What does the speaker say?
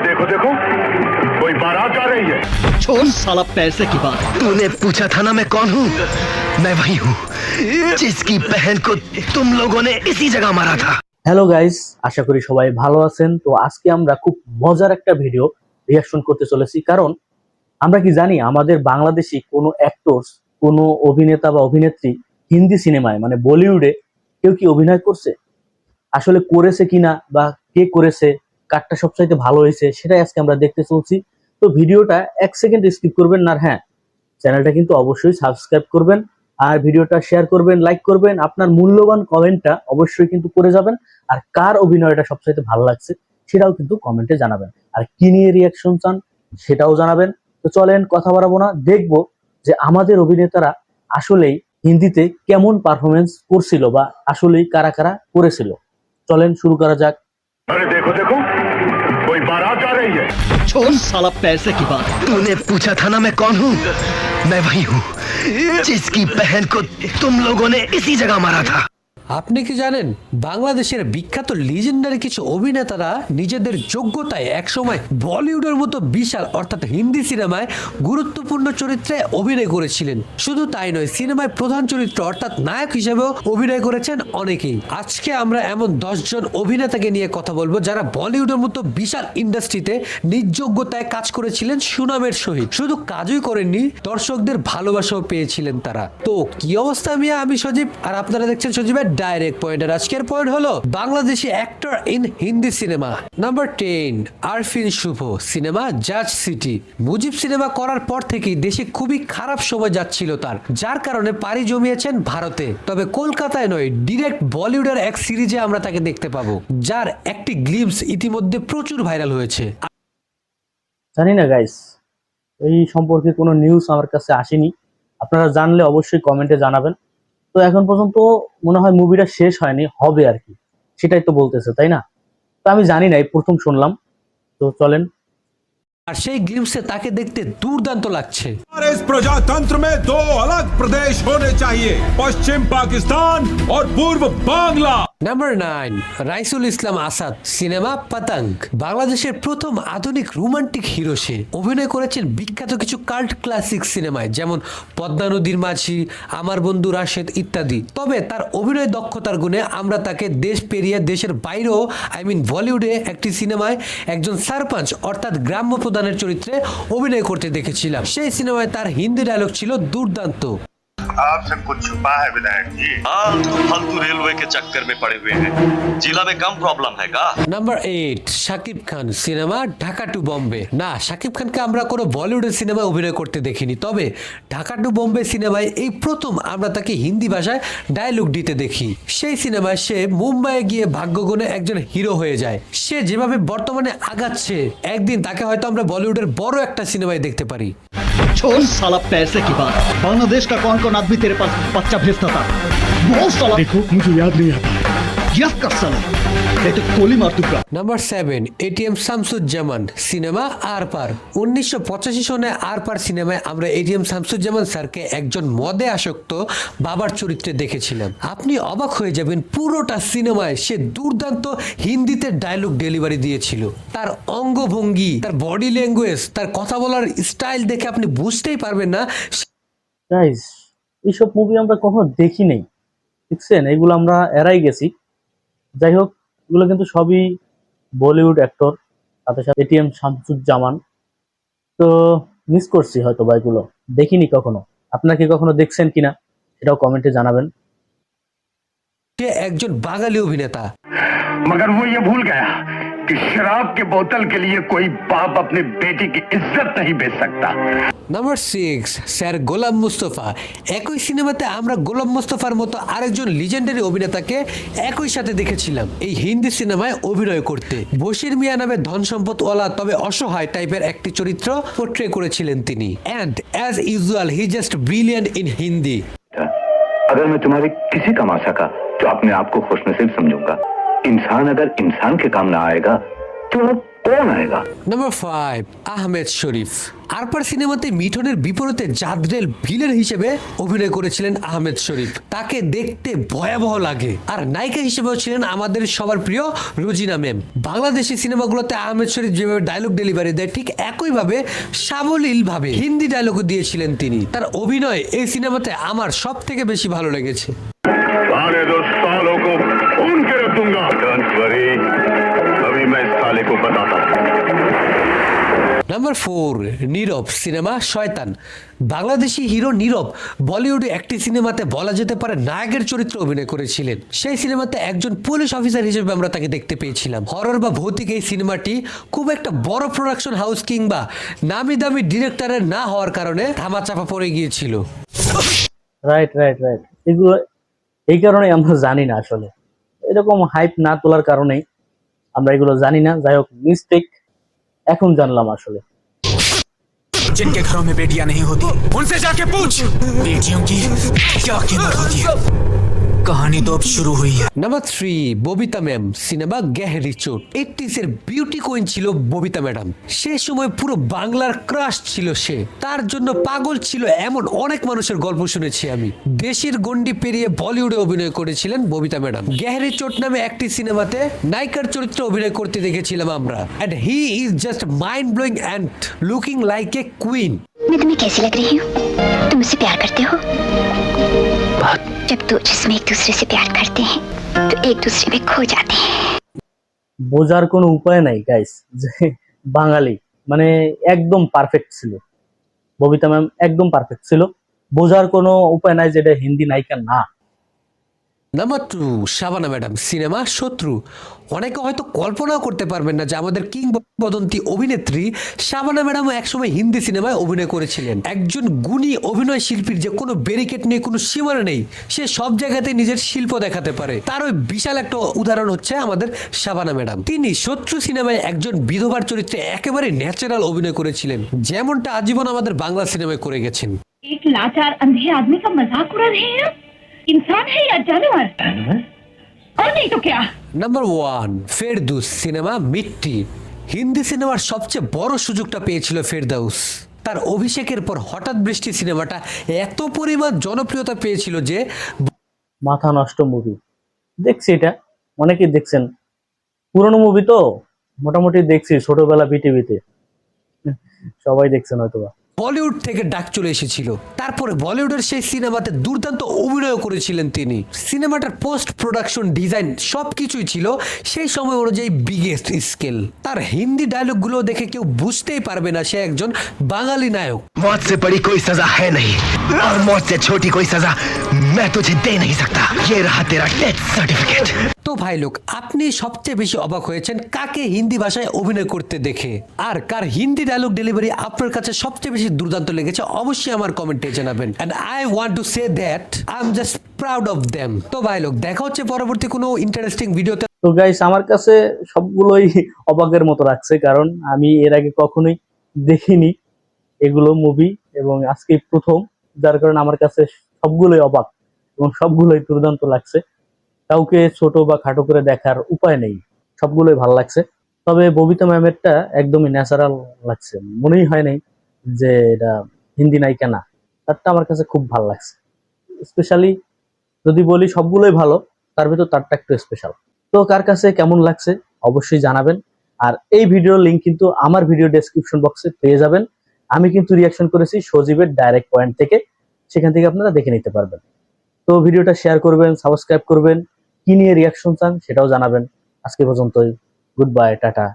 देखो देखो कोई बारात आ रही है छोड़ साला पैसे की बात तूने पूछा था ना मैं कौन हूँ मैं वही हूँ जिसकी बहन को तुम लोगों ने इसी जगह मारा था হ্যালো গাইস আশা করি সবাই ভালো আছেন তো আজকে আমরা খুব মজার একটা ভিডিও রিয়াকশন করতে চলেছি কারণ আমরা কি জানি আমাদের বাংলাদেশি কোনো অ্যাক্টরস কোনো অভিনেতা বা অভিনেত্রী হিন্দি সিনেমায় মানে বলিউডে কেউ কি অভিনয় করছে আসলে করেছে কিনা বা কে করেছে কারটা সবচাইতে ভালো হয়েছে, সেটাই আজকে আমরা দেখতে চলছি। তো ভিডিওটা এক সেকেন্ড স্কিপ করবেন না হ্যাঁ চ্যানেলটা কিন্তু অবশ্যই সাবস্ক্রাইব করবেন, আর ভিডিওটা শেয়ার করবেন লাইক করবেন। আপনার মূল্যবান কমেন্টটা অবশ্যই কিন্তু করে যাবেন, আর কার অভিনয়টা সবচাইতে ভালো লাগছে সেটাও কিন্তু কমেন্টে জানাবেন। আর কি নিয়ে রিয়াকশন চান সেটাও জানাবেন। তো চলেন, কথা বাড়াবো না। দেখব যে আমাদের অভিনেতারা আসলেই হিন্দিতে কেমন পারফরমেন্স করছিল বা আসলেই কারা কারা করেছিল। চলেন, শুরু করা যাক। अरे देखो देखो। कोई बारात आ रही है। छोड़ साला पैसे की बात। तूने पूछा था ना मैं कौन हूँ? मैं वही हूँ जिसकी बहन को तुम लोगों ने इसी जगह मारा था। আপনি কি জানেন, বাংলাদেশের বিখ্যাত লিজেন্ডারি কিছু অভিনেতারা নিজেদের যোগ্যতায় একসময় বলিউডের মতো বিশাল, অর্থাৎ হিন্দি সিনেমায় গুরুত্বপূর্ণ চরিত্রে অভিনয় করেছিলেন। শুধু তাই নয়, সিনেমায় প্রধান চরিত্র, অর্থাৎ নায়ক হিসেবেও অভিনয় করেছেন অনেকেই। আজকে আমরা এমন দশজন অভিনেতাকে নিয়ে কথা বলব যারা বলিউডের মতো বিশাল ইন্ডাস্ট্রিতে নিজ যোগ্যতায় কাজ করেছিলেন সুনামের সহিত। শুধু কাজই করেননি, দর্শকদের ভালোবাসাও পেয়েছিলেন তারা। তো কি অবস্থা মিয়া? আমি সজীব, আর আপনারা দেখছেন সজীবের ডাইরেক্ট পয়েন্টের আজকের পয়েন্ট হলো Bangladeshi actor in Hindi cinema number ten Arifin Shuvo cinema জাজ সিটি মুজিব সিনেমা করার পর থেকেই দেশে খুবই খারাপ সময় যাচ্ছিল তার, যার কারণে পাড়ি জমিয়েছেন ভারতে। তবে কলকাতায় নয় ডিরেক্ট বলিউডের এক সিরিজে আমরা তাকে দেখতে পাবো, যার একটি গ্লিমস ইতিমধ্যে প্রচুর ভাইরাল হয়েছে। জানি না গাইস এই সম্পর্কে কোনো নিউজ আমার কাছে আসেনি। আপনারা জানলে অবশ্যই কমেন্টে জানাবেন। তো এখন পর্যন্ত মনে হয় মুভিটা শেষ হয়নি, হবে আর কি। সেটাই তো বলতেছে, তাই না? তো আমি জানি না, এই প্রথম শুনলাম। তো চলেন আর সেই গ্লিমসে তাকে দেখতে দুর্দান্ত লাগছে हमारे इस प्रजातंत्र में दो अलग प्रदेश होने चाहिए पश्चिम पाकिस्तान और पूर्व Bangla number nine Raisul Islam Asad cinema পাতাঙ্ক বাংলাদেশের প্রথম আধুনিক রোমান্টিক হিরো সে অভিনয় করেছেন বিখ্যাত কিছু কাল্ট ক্লাসিক সিনেমায় যেমন পদ্মা নদীর মাঝি আমার বন্ধু রাশেদ ইত্যাদি তবে তার অভিনয় দক্ষতার গুণে আমরা তাকে দেশ পেরিয়ে দেশের বাইরেও আই মিন বলিউডে একটি সিনেমায় একজন সারপাঞ্চ অর্থাৎ গ্রাম্য প্রধানের চরিত্রে অভিনয় করতে দেখেছিলাম। সেই সিনেমায় তার হিন্দি ডায়লগ ছিল দুর্দান্ত। आपसे कुछ छुपा है विधायक जी फालतू फालतू रेलवे के चक्कर में पड़े हुए हैं जिला में कम प्रॉब्लम है का number eight Shakib Khan cinema Dhaka to Bombay না শাকিব খানকে আমরা কোনো বলিউডের সিনেমায় অভিনয় করতে দেখিনি তবে ঢাকা টু বম্বে সিনেমায় এই প্রথম আমরা তাকে হিন্দি ভাষায় ডায়লগ দিতে দেখি সেই সিনেমায় সে মুম্বাইয়ে গিয়ে ভাগ্যগুণে একজন হিরো হয়ে যায় সে যেভাবে বর্তমানে আগাচ্ছে একদিন তাকে হয়তো আমরা বলিউডের বড় একটা সিনেমায় দেখতে পারি छोड़ साला पैसे की बात बांग्लादेश का कौन कौन आदमी तेरे पास बच्चा भेजता था बहुत साला देखो मुझे याद नहीं आता number seven ATM Shamsuzzaman cinema আর পার উনিশশো পঁচাশি সনে আর পার সিনেমায় আমরা এটিএম শামসুজ্জামান স্যারকে একজন মদে আসক্ত বাবার চরিত্রে দেখেছিলাম। আপনি অবাক হয়ে যাবেন পুরোটা সিনেমায় সে দুর্দান্ত হিন্দিতে ডায়লগ ডেলিভারি দিয়েছিল। তার অঙ্গভঙ্গি তার বডি ল্যাঙ্গুয়েজ তার কথা বলার স্টাইল দেখে আপনি বুঝতেই পারবেন না এইসব মুভি আমরা কখনো দেখি নেই দেখছেন? এগুলো আমরা এড়াই গেছি। যাই হোক এগুলো কিন্তু সবই বলিউড অ্যাক্টর সাথে সাথে এটিএম শামসুজ্জামান। তো মিস করছি হয়তো বা এগুলো। দেখিনি কখনো। আপনার কি কখনো দেখছেন কিনা সেটাও কমেন্টে জানাবেন। একজন বাঙালি অভিনেতা। মগর ভুল গয়া कि शराब के बोतल के लिए कोई बाप अपने बेटी की इज्जत नहीं बेच सकता number six sir Golam Mustafa একই সিনেমাতে আমরা গোলাম মুস্তফার মতো আরেকজন লিজেন্ডারি অভিনেতাকে একই সাথে দেখেছিলাম এই হিন্দি সিনেমায় অভিনয় করতে বশির মিয়া নামে ধন সম্পদওয়ালা তবে অসহায় টাইপের একটি চরিত্র পোট্রে করেছিলেন তিনি and as usual he just brilliant in Hindi अगर मैं तुम्हारे किसी काम आ सका तो अपने आप को खुशनसीब समझूंगा इंसान अगर इंसान के काम ना आएगा तो कौन आएगा নাম্বার ফাইভ আহমেদ শরীফ আরপার সিনেমাতে মিঠনের বিপরীতে জাদরেল ভিলেন হিসেবে অভিনয় করেছিলেন আহমেদ শরীফ তাকে দেখতে ভয়াবহ লাগে আর নায়িকা হিসেবেও ছিলেন আমাদের সবার প্রিয় রোজিনা ম্যাম বাংলাদেশি সিনেমাগুলোতে আহমেদ শরীফ যেভাবে ডায়লগ ডেলিভারি দেয় ঠিক একইভাবে সাবলীল ভাবে হিন্দি ডায়লগও দিয়েছিলেন তিনি তার অভিনয় এই সিনেমাতে আমার সব থেকে বেশি ভালো লেগেছে डोंट वरी अभी मैं इस साले को बताता हूँ নাম্বার ফোর নীরব সিনেমা শয়তান বাংলাদেশি হিরো নীরব বলিউডে একটি সিনেমাতে বলা যেতে পারে নায়কের চরিত্রে অভিনয় করেছিলেন সেই সিনেমাতে একজন পুলিশ অফিসার হিসেবে আমরা তাকে দেখতে পেয়েছিলাম হরর বা ভৌতিক এই সিনেমাটি খুব একটা বড় প্রোডাকশন হাউস কিংবা নামি দামি ডিরেক্টরের না হওয়ার কারণে ধামাচাপা পড়ে গিয়েছিল রাইট রাইট রাইট এগুলো এই কারণে আমরা জানি না আসলে এরকম হাইপ না তোলার কারণেই আমরা এগুলো জানি না যাই হোক মিস্টেক এখন জানলাম আসলে जिनके घरों में बेटियां नहीं होती उनसे जाके पूछ बेटियों की क्या कीमत होती है कहानी तो अब शुरू हुई है number three Babita ma'am cinema গ্যাহারি চোট এইটিস এর বিউটি কুইন ছিল ববিতা ম্যাডাম সে সময় পুরো বাংলার ক্রাশ ছিল সে তার জন্য পাগল ছিল এমন অনেক মানুষের গল্প শুনেছি আমি দেশের গন্ডি পেরিয়ে বলিউডে অভিনয় করেছিলেন ববিতা ম্যাডাম গ্যাহারি চোট নামে একটি সিনেমাতে নায়িকার চরিত্রে অভিনয় করতে দেখেছিলাম আমরা and he is just mind blowing and looking like a queen मैं तुम्हें कैसी लग रही हूँ तुम मुझसे प्यार करते हो जब दो जिसमें एक दूसरे से प्यार करते हैं तो एक दूसरे में खो जाते हैं বোঝার কোনো উপায় নাই গাইস যে বাঙালি মানে একদম পারফেক্ট ছিল ববিতা ম্যাম একদম পারফেক্ট ছিল বোঝার কোনো উপায় নাই যে এটা হিন্দি নায়িকা না number two Shabana madam cinema Shatru. অনেকে হয়তো কল্পনাও করতে পারবেন না যে আমাদের কিংবদন্তি অভিনেত্রী শাবানা ম্যাডামও একসময় হিন্দি সিনেমায় অভিনয় করেছিলেন। একজন গুণী অভিনয় শিল্পীর যে কোনো ব্যারিকেড নেই কোনো সীমানা নেই, সে সব জায়গাতে নিজের শিল্প দেখাতে পারে। তার ওই বিশাল একটা উদাহরণ হচ্ছে আমাদের শাবানা ম্যাডাম তিনি শত্রু সিনেমায় একজন বিধবার চরিত্রে একেবারে ন্যাচারাল অভিনয় করেছিলেন, যেমনটা আজীবন আমাদের বাংলা সিনেমায় করে গেছেন। এক লাচার আন্ধে আদমি কা মজাক উড়া রহে হ্যায় इंसान है या जानवर और नहीं तो क्या number one Ferdous cinema Mitti Hindi সিনেমার সবচেয়ে বড় সুযোগটা পেয়েছিল ফেরদাউস তার অভিষেকের পর হঠাৎ বৃষ্টি সিনেমাটা এত পরিমাণ জনপ্রিয়তা পেয়েছিল যে মাথা নষ্ট মুভি দেখছি এটা অনেকেই দেখছেন পুরনো মুভি তো মোটামুটি দেখছি ছোটবেলা বিটিভিতে সবাই দেখছেন হয়তোবা বলিউড থেকে ডাক চলে এসেছিল তারপরে বলিউডের সেই সিনেমাতে দুর্দান্ত অভিনয় করেছিলেন তিনি সিনেমাটার পোস্ট প্রোডাকশন ডিজাইন সবকিছুই ছিল সেই সময় অনুযায়ী বিগেস্ট স্কেল তার হিন্দি ডায়লগগুলো দেখে কেউ বুঝতেই পারবে না সে একজন বাঙালি নায়ক मौत से बड़ी कोई सजा है नहीं और मौत से छोटी कोई सजा मैं तुझे दे नहीं सकता ये रहा तेरा डेथ सर्टिफिकेट তো ভাই লোক, আপনি সবচেয়ে বেশি অবাক হয়েছেন কাকে হিন্দি ভাষায় অভিনয় করতে দেখে। আর কার হিন্দি ডায়লগ ডেলিভারি আপনার কাছে সবচেয়ে বেশি দুর্দান্ত লেগেছে, অবশ্যই আমার কমেন্টে জানাবেন। I want to say that I am just proud of them তো ভাই লোক, দেখা হচ্ছে পরবর্তী কোনো ইন্টারেস্টিং ভিডিওতে তো গাইস আমার কাছে সবগুলোই অবাকের মতো লাগছে, কারণ আমি এর আগে কখনোই দেখিনি এগুলো মুভি এবং আজকে প্রথম, যার কারণে আমার কাছে সবগুলোই অবাক, এবং সবগুলোই দুর্দান্ত লাগছে। কাউকে ছোট বা খাটো করে দেখার উপায় নেই। সবগুলোই ভালো লাগছে। তবে ববিতা ম্যামেরটা একদমই ন্যাচারাল লাগছে। মনেই হয় নাই যে এটা হিন্দি নায়িকা না। তারটা আমার কাছে খুব ভালো লাগছে। স্পেশালি যদি বলি সবগুলোই ভালো, তার ভিতর তারটা একটু স্পেশাল তো কার কাছে কেমন লাগছে অবশ্যই জানাবেন। আর এই ভিডিওর লিংক কিন্তু আমার ভিডিও ডেসক্রিপশন বক্সে পেয়ে যাবেন। আমি কিন্তু রিয়াকশন করেছি সজীবের ডাইরেক্ট পয়েন্ট থেকে। সেখান থেকে আপনারা দেখে নিতে পারবেন। তো ভিডিওটা শেয়ার করবেন সাবস্ক্রাইব করবেন। কি নিয়ে রিয়াকশন চান সেটাও জানাবেন। আজকে পর্যন্তই গুড বাই টাটা।